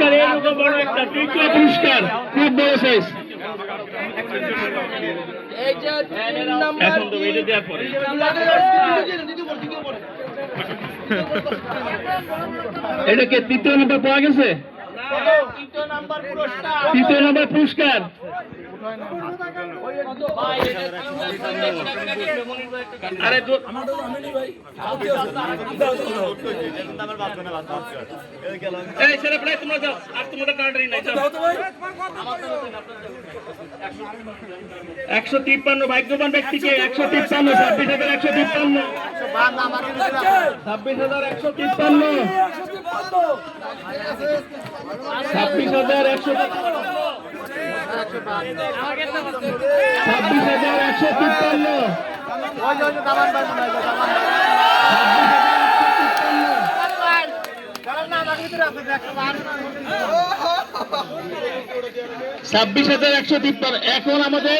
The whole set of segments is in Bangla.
পুরস্কার এরকম বড় একটা তৃতীয় পুরস্কার খুব বড় সাইজ এই যে তিন নাম্বার এখন তো এটা দেওয়ার পরে। এটা কে তৃতীয় নম্বর পাওয়া গেছে? তৃতীয় নাম্বার তৃতীয় নম্বর পুরস্কার। আরে তোমরা। একশো তিপ্পান্ন, ভাগ্যবান ব্যক্তিকে একশো তিপ্পান্ন, ছাব্বিশ হাজার একশো তিপ্পান্ন। ছাব্বিশ হাজার একশো তিপ্পান্ন। ছাব্বিশ হাজার একশো ছাব্বিশ হাজার একশো তিপ্পান্ন। ছাব্বিশ হাজার একশো তিপ্পান্ন এখন আমাদের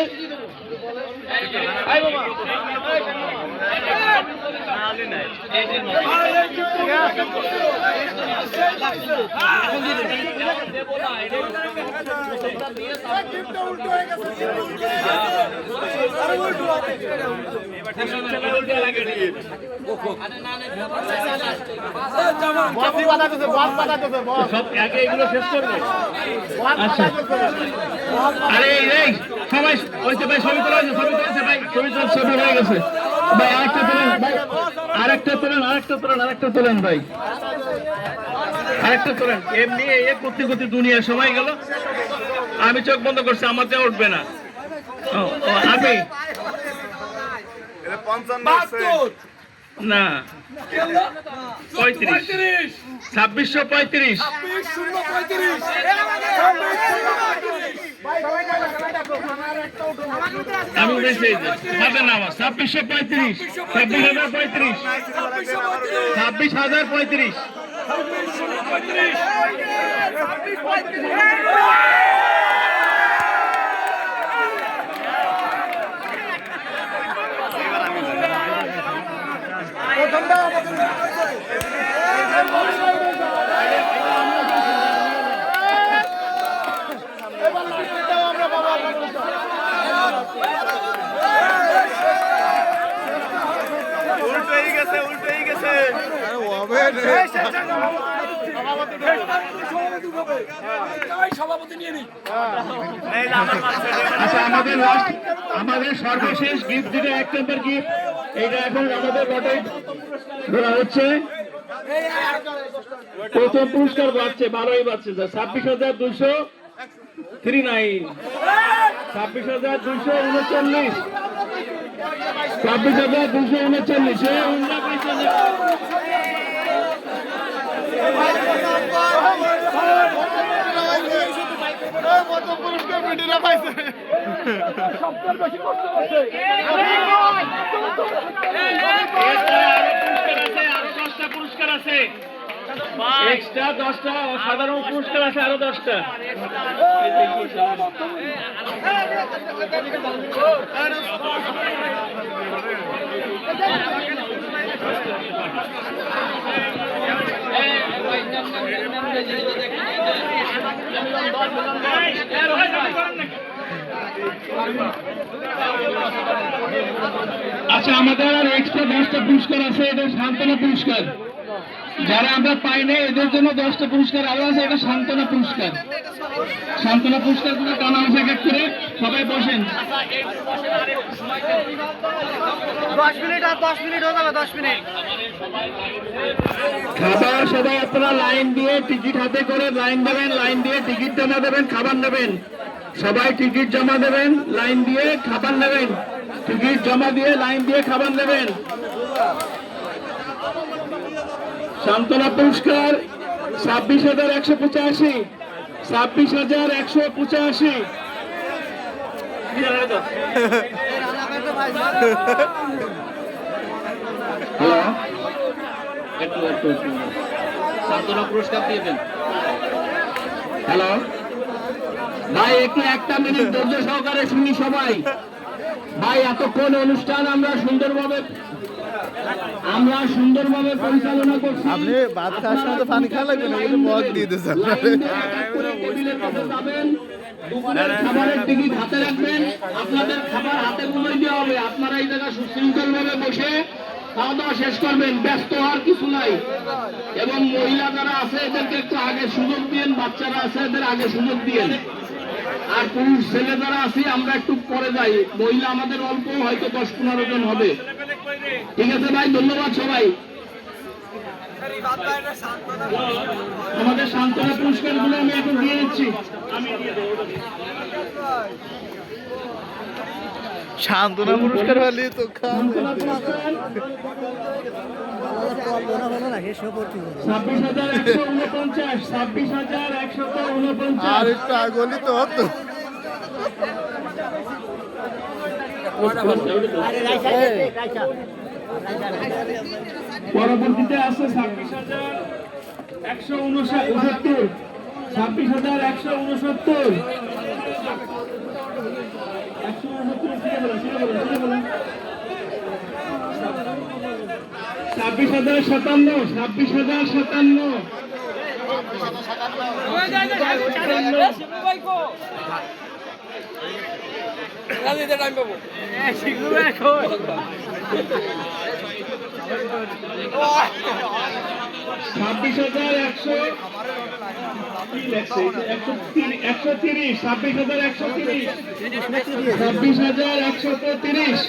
আচ্ছা। আরে ওই ছবি হয়ে গেছে। ভাই, আরেকটা আরেকটা তোলেন আরেকটা তোলেন আরেকটা তোলেন, ভাই। আরেকটা তোলেন এমনি এ করতে করতে দুনিয়া সময় গেল। আমি চোখ বন্ধ করছি আমার দেওয়া উঠবে না। আমি? না। পঁয়ত্রিশ। ছাব্বিশশো পঁয়ত্রিশ। আমি উঠেছি এই যে। হবে না আমার ছাব্বিশশো পঁয়ত্রিশ। ছাব্বিশ হাজার পঁয়ত্রিশ। ছাব্বিশ হাজার পঁয়ত্রিশ উল্টোই এই যে আমার আচ্ছা আমাদের লাস্ট আমাদের সর্বশেষ গিফট যেটা এক নম্বর গিফট এটা এখন আমাদের লটে ধরা হচ্ছে। প্রথম পুরস্কার পাচ্ছে বারোই পাচ্ছে ছাব্বিশ হাজার দুশো থ্রি নাইন ছাব্বিশ হাজার দুশো উনচল্লিশ। ছাব্বিশ হাজার দুশো উনচল্লিশ। এ উন্না পয়সা নেই। এরপরে আরও পুরস্কার আছে, আরও আছে এক্সট্রা দশটা সাধারণ পুরস্কার আছে আরও দশটা আচ্ছা আমাদের আর এক্সট্রা দশটা পুরস্কার আছে, এটা সান্ত্বনা পুরস্কার। যারা আমরা পাই না এদের জন্য দশটা পুরস্কার আরও আছে, এটা সান্ত্বনা পুরস্কার। সান্ত্বনা পুরস্কারগুলো টানা আছে এক এক করে। সবাই বসেন। দশ মিনিট আর দশ মিনিট হয়ে যাবে দশ মিনিট। খাবার সবাই আপনারা লাইন দিয়ে টিকিট হাতে করে লাইন দেবেন লাইন দিয়ে টিকিট জমা দেবেন খাবার নেবেন। সবাই টিকিট জমা দেবেন লাইন দিয়ে খাবার নেবেন। টিকিট জমা দিয়ে লাইন দিয়ে খাবার নেবেন। সান্ত্বনা পুরস্কার ছাব্বিশ হাজার একশো পঁচাশি ছাব্বিশ হাজার একশো পঁচাশি হ্যালো একটু একটু একটু। সান্ত্বনা পুরস্কার দিয়ে দেন হ্যালো ভাই একটু একটা মিনিট ধৈর্য সহকারে শুনি সবাই। ভাই এতক্ষণ অনুষ্ঠান আমরা সুন্দরভাবে আমরা সুন্দরভাবে পরিচালনা করছি। আপনি ভাত খাওয়ার সময় তো পানি খাওয়া লাগবে না ওগুলো মগ দিয়ে দিয়েছেন। দুপুরের খাবারের টিকিট হাতে রাখবেন। আপনাদের খাবার হাতে গুলোই দেওয়া হবে। আপনারা এই জায়গায় সুশৃঙ্খল ভাবে বসে খাওয়া দাওয়া শেষ করবেন, ব্যস্ত হওয়ার কিছু নাই। এবং মহিলা যারা আছে, এদেরকে একটু আগে সুযোগ দিন বাচ্চারা আছে, এদের আগে সুযোগ দিন আর পুরুষ ছেলে যারা আছে, আমরা একটু পরে যাই। মহিলা আমাদের অল্প, হয়তো দশ পনেরো জন হবে। ঠিক আছে ভাই, ধন্যবাদ সবাই। আমাদের সান্ত্বনা পুরস্কারগুলো আমি এখন দিয়ে দিচ্ছি। পালি তো খাওয়া সান্ত্বনা পুরস্কার হাজার একশত আর একটু আগলি তো হতো। পরবর্তীতে আছে ছাব্বিশ হাজার একশো উনসত্তর ছাব্বিশ হাজার একশো উনসত্তর। ছাব্বিশ হাজার সাতান্ন ছাব্বিশ হাজার সাতান্ন ছাব্বিশ হাজার একশো? একশো তিরিশ ছাব্বিশ হাজার একশো তিরিশ। ছাব্বিশ হাজার একশো তিরিশ।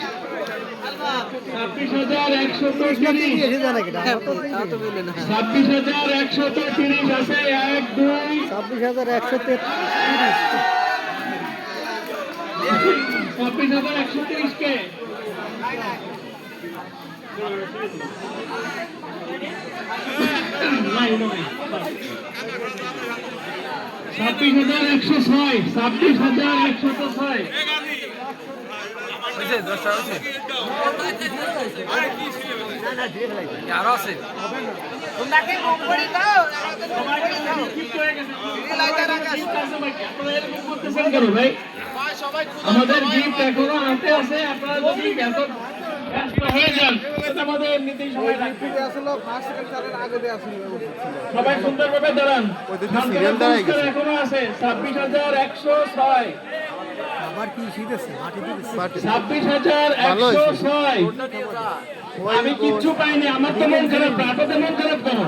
ছাব্বিশ হাজার একশো তিরিশ তিরিশ আছে এক দুই ছাব্বিশ হাজার একশো ছাব্বিশ হাজার একশো তিরিশ কে। ছাব্বিশ হাজার একশো ছয় ছাব্বিশ হাজার একশো ছয়। কেন ভাই আমাদের গিফট এখনও হাতে আছে আপনারা যদি হয়ে সবাই সুন্দরভাবে দাঁড়ান। এখনও আছে ছাব্বিশ হাজার একশো ছয়। ছাব্বিশ হাজার একশো আমি কিচ্ছু পাইনি আমার তো মন খারাপ না আপনাদের মন খারাপ কেন?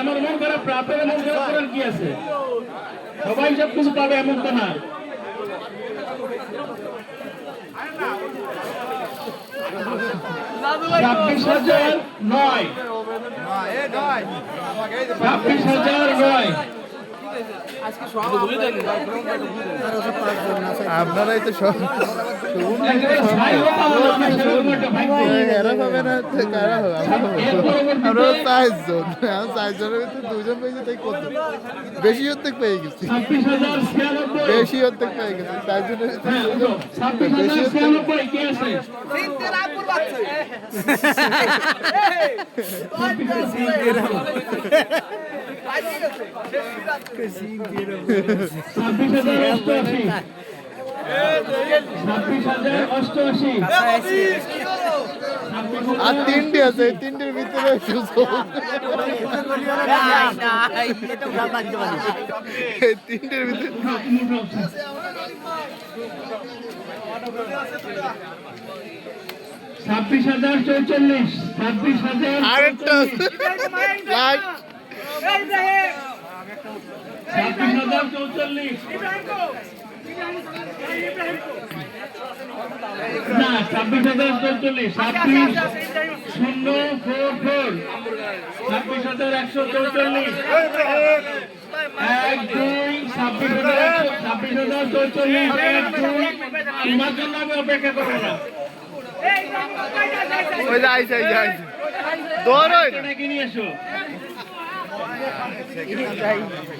আমার মন খারাপ না আপনাদের মন খারাপ করার কি আছে? সবাই সব কিছু পাবে এমন তো না। ছাব্বিশ হাজার নয়। ছাব্বিশ হাজার নয়। আপনারাই তো সব। এরা না কারা হবে আমরা চারজন চারজনের ভিতরে দুজন পেয়েছি তাই কত বেশি অর্ধেক পেয়ে গেছি ছাব্বিশ বেশি অর্ধেক পেয়ে গেছি চারজনের ভিতরে হ্যাঁ, দুজন ছাব্বিশ হাজার অষ্টআশি ছাব্বিশ হাজার অষ্টআশি আর তিনটে আছে তিনটের ভিতরে তিনটের ভিতরে ছাব্বিশ হাজার চৌচল্লিশ ছাব্বিশ হাজার আরেকটা ছাব্বিশ হাজার চৌচল্লিশ না ছাব্বিশ হাজার চৌচল্লিশ ছাব্বিশ শূন্য ফোর ফোর ছাব্বিশ হাজার একশো চৌচল্লিশ এক দুই ছাব্বিশ হাজার ছাব্বিশ হাজার চৌচল্লিশ এক দুই তোমার জন্য আমি অপেক্ষা করব না দৌড় ওই নিয়ে এসো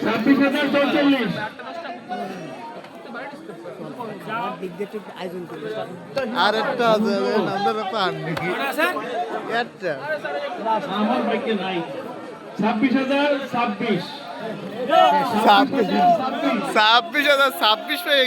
ছাব্বিশ হাজার চৌচল্লিশ। আছে পাননি একটা। আমার বাইকে নাই। ছাব্বিশ হাজার ছাব্বিশ। ছাব্বিশ। হাজার ছাব্বিশ পেয়ে